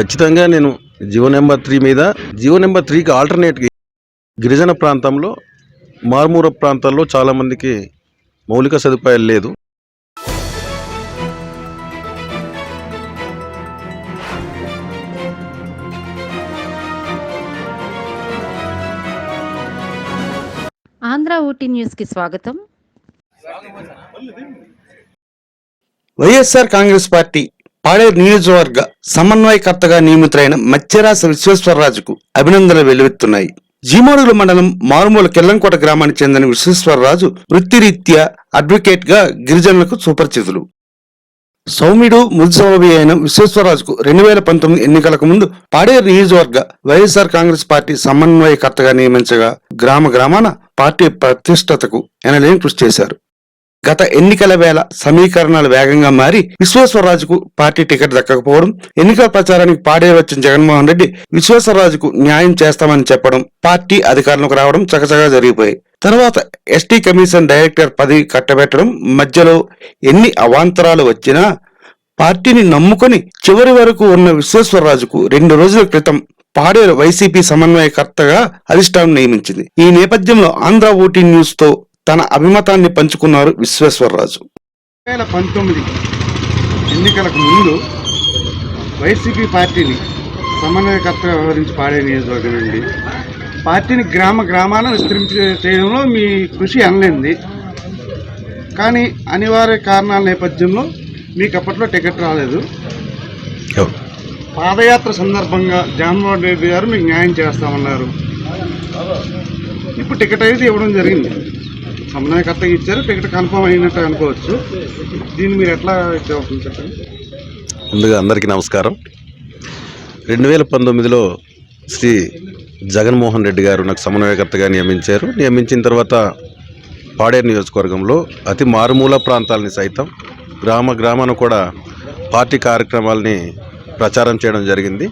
ఖచ్చితంగా నేను Jio number three మీద జియో నెంబర్ త్రీకి ఆల్టర్నేట్ గిరిజన ప్రాంతంలో మారుమూల ప్రాంతాల్లో చాలామందికి మౌలిక సదుపాయాలు లేదు. ఆంధ్ర ఊటీ న్యూస్కి స్వాగతం. వైఎస్ఆర్ కాంగ్రెస్ పార్టీ పాడేరు నియోజకవర్గ సమన్వయకర్తగా నియమితులైన మత్స్యరాశి విశ్వేశ్వరరాజుకు అభినందనలు వెల్లువెత్తున్నాయి. జీమోడుగుల మండలం మారుమూల కెల్లంకోట గ్రామానికి చెందిన విశ్వేశ్వరరాజు వృత్తిరీత్యా అడ్వకేట్గా గిరిజనులకు సుపరిచితులు. సౌమ్యుడు ముద్దుస్వభావి అయిన విశ్వేశ్వరరాజుకు రెండు వేల పంతొమ్మిది ఎన్నికలకు ముందు పాడేరు నియోజకవర్గ వైఎస్ఆర్ కాంగ్రెస్ పార్టీ సమన్వయకర్తగా నియమించగా గ్రామ గ్రామాన పార్టీ ప్రతిష్టతకు ఎనలేని కృషి చేశారు. గత ఎన్నికల వేళ సమీకరణాలు వేగంగా మారి విశ్వేశ్వరరాజుకు పార్టీ టికెట్ దక్కకపోవడం ఎన్నికల ప్రచారానికి పాడే వచ్చిన జగన్మోహన్ రెడ్డి విశ్వేశ్వరరాజుకు న్యాయం చేస్తామని చెప్పడం పార్టీ అధికారంలోకి రావడం చకచగా జరిగిపోయాయి. తర్వాత ఎస్టీ కమిషన్ డైరెక్టర్ పదవి కట్టబెట్టడం మధ్యలో ఎన్ని అవాంతరాలు వచ్చినా పార్టీని నమ్ముకొని చివరి వరకు ఉన్న విశ్వేశ్వరరాజుకు రెండు రోజుల క్రితం పాడేరు వైసీపీ సమన్వయకర్తగా అధిష్టానం నియమించింది. ఈ నేపథ్యంలో ఆంధ్ర ఓటీ న్యూస్తో తన అభిమతాన్ని పంచుకున్నారు విశ్వేశ్వరరాజు. వేల పంతొమ్మిది ఎన్నికలకు ముందు వైసీపీ పార్టీని సమన్వయకర్తగా వ్యవహరించి పాడే నియోజకవర్గం నుండి పార్టీని గ్రామ గ్రామాన విస్తరించి చేయడంలో మీ కృషి అనలేంది. కానీ అనివార్య కారణాల నేపథ్యంలో మీకు అప్పట్లో టికెట్ రాలేదు? పాదయాత్ర సందర్భంగా జగన్మోహన్ రెడ్డి గారు మీకు న్యాయం చేస్తామన్నారు. ఇప్పుడు టికెట్ అయితే ఇవ్వడం జరిగింది. సమన్వయకర్తగా ఇచ్చారు. టికెట్ కన్ఫర్మ్ అయినట్టు అనుకోవచ్చు. దీన్ని మీరు ఎట్లా చెప్పండి. ముందుగా అందరికీ నమస్కారం. రెండు వేల పంతొమ్మిదిలో శ్రీ జగన్మోహన్ రెడ్డి గారు నాకు సమన్వయకర్తగా నియమించారు. నియమించిన తర్వాత పాడేరు నియోజకవర్గంలో అతి మారుమూల ప్రాంతాలని సైతం గ్రామ గ్రామాన కూడా పార్టీ కార్యక్రమాలని ప్రచారం చేయడం జరిగింది.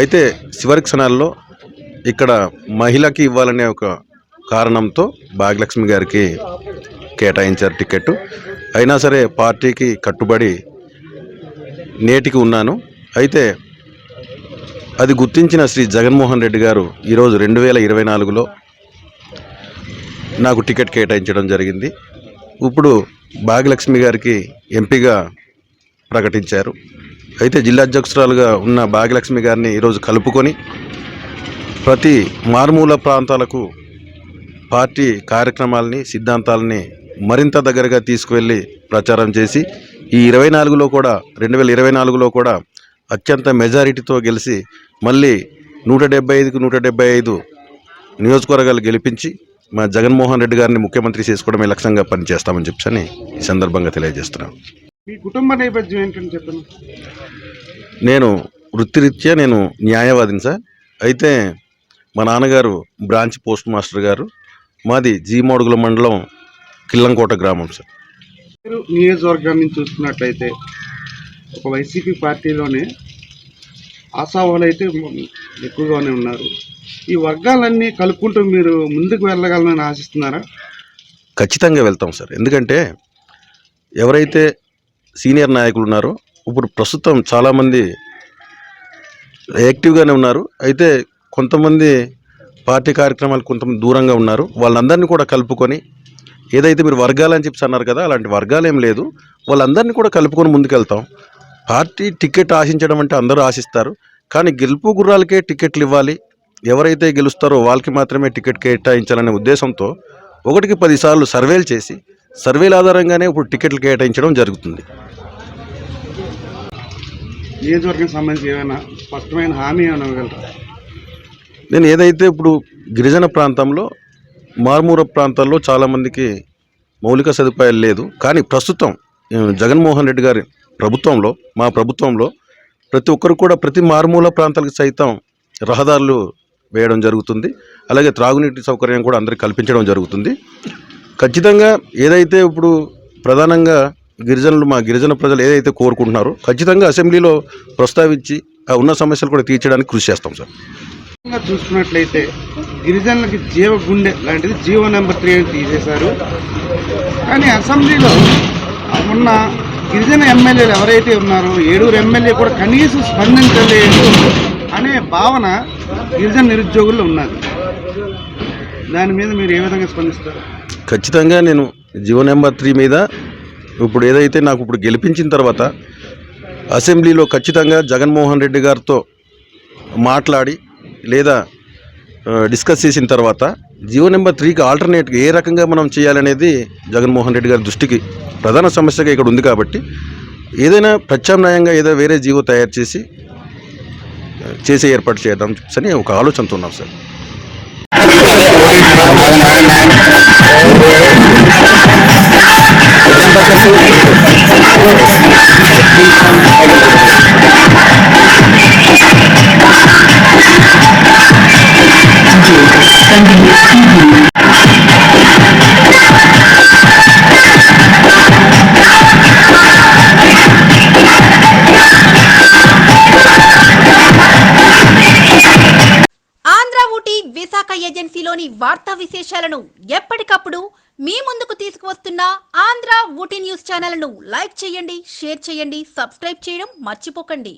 అయితే చివరి క్షణాల్లో ఇక్కడ మహిళకి ఇవ్వాలనే ఒక కారణంతో భాగ్యలక్ష్మి గారికి కేటాయించారు టికెట్ అయినా సరే పార్టీకి కట్టుబడి నేటికి ఉన్నాను. అయితే అది గుర్తించిన శ్రీ జగన్మోహన్ రెడ్డి గారు ఈరోజు రెండు వేల ఇరవై నాలుగులో నాకు టికెట్ కేటాయించడం జరిగింది. ఇప్పుడు భాగ్యలక్ష్మి గారికి ఎంపీగా ప్రకటించారు. అయితే జిల్లా అధ్యక్షురాలుగా ఉన్న భాగ్యలక్ష్మి గారిని ఈరోజు కలుపుకొని ప్రతి మారుమూల ప్రాంతాలకు పార్టీ కార్యక్రమాలని సిద్ధాంతాలని మరింత దగ్గరగా తీసుకువెళ్ళి ప్రచారం చేసి ఈ ఇరవై నాలుగులో కూడా రెండు వేల ఇరవై నాలుగులో కూడా అత్యంత మెజారిటీతో గెలిచి మళ్ళీ నూట డెబ్బై ఐదుకు నూట డెబ్బై ఐదు నియోజకవర్గాలు గెలిపించి మా జగన్మోహన్ రెడ్డి గారిని ముఖ్యమంత్రి చేసుకోవడమే లక్ష్యంగా పనిచేస్తామని చెప్పని ఈ సందర్భంగా తెలియజేస్తున్నాను మీ కుటుంబ నేపథ్యం ఏంటని చెప్పండి. నేను వృత్తిరీత్యా నేను న్యాయవాదిని సార్. అయితే మా నాన్నగారు బ్రాంచ్ పోస్ట్ మాస్టర్ గారు. మాది జీమోడుగుల మండలం కిల్లంకోట గ్రామం సార్. మీరు నియోజకవర్గాన్ని చూసుకున్నట్లయితే ఒక వైసీపీ పార్టీలోనే ఆశావాలు అయితే ఎక్కువగానే ఉన్నారు. ఈ వర్గాలన్నీ కలుపుకుంటూ మీరు ముందుకు వెళ్ళగలనని ఆశిస్తున్నారా? ఖచ్చితంగా వెళ్తాం సార్. ఎందుకంటే ఎవరైతే సీనియర్ నాయకులు ఉన్నారో ఇప్పుడు ప్రస్తుతం చాలామంది యాక్టివ్గానే ఉన్నారు. అయితే కొంతమంది పార్టీ కార్యక్రమాలు కొంత దూరంగా ఉన్నారు. వాళ్ళందరినీ కూడా కలుపుకొని ఏదైతే మీరు వర్గాలని చెప్పి అన్నారు కదా అలాంటి వర్గాలు ఏం లేదు. వాళ్ళందరినీ కూడా కలుపుకొని ముందుకెళ్తాం. పార్టీ టికెట్ ఆశించడం అంటే అందరూ ఆశిస్తారు. కానీ గెలుపు గుర్రాలకే టికెట్లు ఇవ్వాలి. ఎవరైతే గెలుస్తారో వాళ్ళకి మాత్రమే టికెట్ కేటాయించాలనే ఉద్దేశంతో ఒకటికి పదిసార్లు సర్వేలు చేసి సర్వేల ఆధారంగానే ఇప్పుడు టికెట్లు కేటాయించడం జరుగుతుంది. నియోజకవర్గం సంబంధించి ఏమైనా స్పష్టమైన హామీ ఏమైనా ఇవ్వగలరా? నేను ఏదైతే ఇప్పుడు గిరిజన ప్రాంతంలో మారుమూల ప్రాంతాల్లో చాలామందికి మౌలిక సదుపాయాలు లేదు కానీ ప్రస్తుతం జగన్మోహన్ రెడ్డి గారి ప్రభుత్వంలో మా ప్రభుత్వంలో ప్రతి ఒక్కరు కూడా ప్రతి మారుమూల ప్రాంతాలకు సైతం రహదారులు వేయడం జరుగుతుంది. అలాగే త్రాగునీటి సౌకర్యం కూడా అందరికి కల్పించడం జరుగుతుంది. ఖచ్చితంగా ఏదైతే ఇప్పుడు ప్రధానంగా గిరిజనులు మా గిరిజన ప్రజలు ఏదైతే కోరుకుంటున్నారో ఖచ్చితంగా అసెంబ్లీలో ప్రస్తావించి ఆ ఉన్న సమస్యలు కూడా తీర్చడానికి కృషి చేస్తాం సార్. చూసుకున్నట్లయితే గిరిజనులకి జీవ గుండె లాంటిది జీవో నెంబర్ త్రీ అని తీసేశారు. కానీ అసెంబ్లీలో ఉన్న గిరిజన ఎమ్మెల్యేలు ఎవరైతే ఉన్నారో ఏడుగురు ఎమ్మెల్యే కూడా కనీసం స్పందించలేదు అనే భావన గిరిజన నిరుద్యోగుల్లో ఉన్నది. దాని మీద మీరు ఏ విధంగా స్పందిస్తారు? ఖచ్చితంగా నేను జీవో నెంబర్ త్రీ మీద ఇప్పుడు ఏదైతే నాకు ఇప్పుడు గెలిపించిన తర్వాత అసెంబ్లీలో ఖచ్చితంగా జగన్మోహన్ రెడ్డి గారితో మాట్లాడి లేదా డిస్కస్ చేసిన తర్వాత జియో నెంబర్ త్రీకి ఆల్టర్నేట్గా ఏ రకంగా మనం చేయాలనేది జగన్మోహన్ రెడ్డి గారి దృష్టికి ప్రధాన సమస్యగా ఇక్కడ ఉంది కాబట్టి ఏదైనా ప్రత్యామ్నాయంగా ఏదో వేరే జీవో తయారు చేసి చేసే ఏర్పాటు చేద్దాం అని ఒక ఆలోచనతో ఉన్నాం సార్. ఆంధ్ర విశాఖ ఏజెన్సీలోని వార్తా విశేషాలను ఎప్పటికప్పుడు మీ ముందుకు తీసుకువస్తున్న ఆంధ్ర ఊటీ న్యూస్ ఛానల్ను లైక్ చేయండి షేర్ చేయండి సబ్స్క్రైబ్ చేయడం మర్చిపోకండి.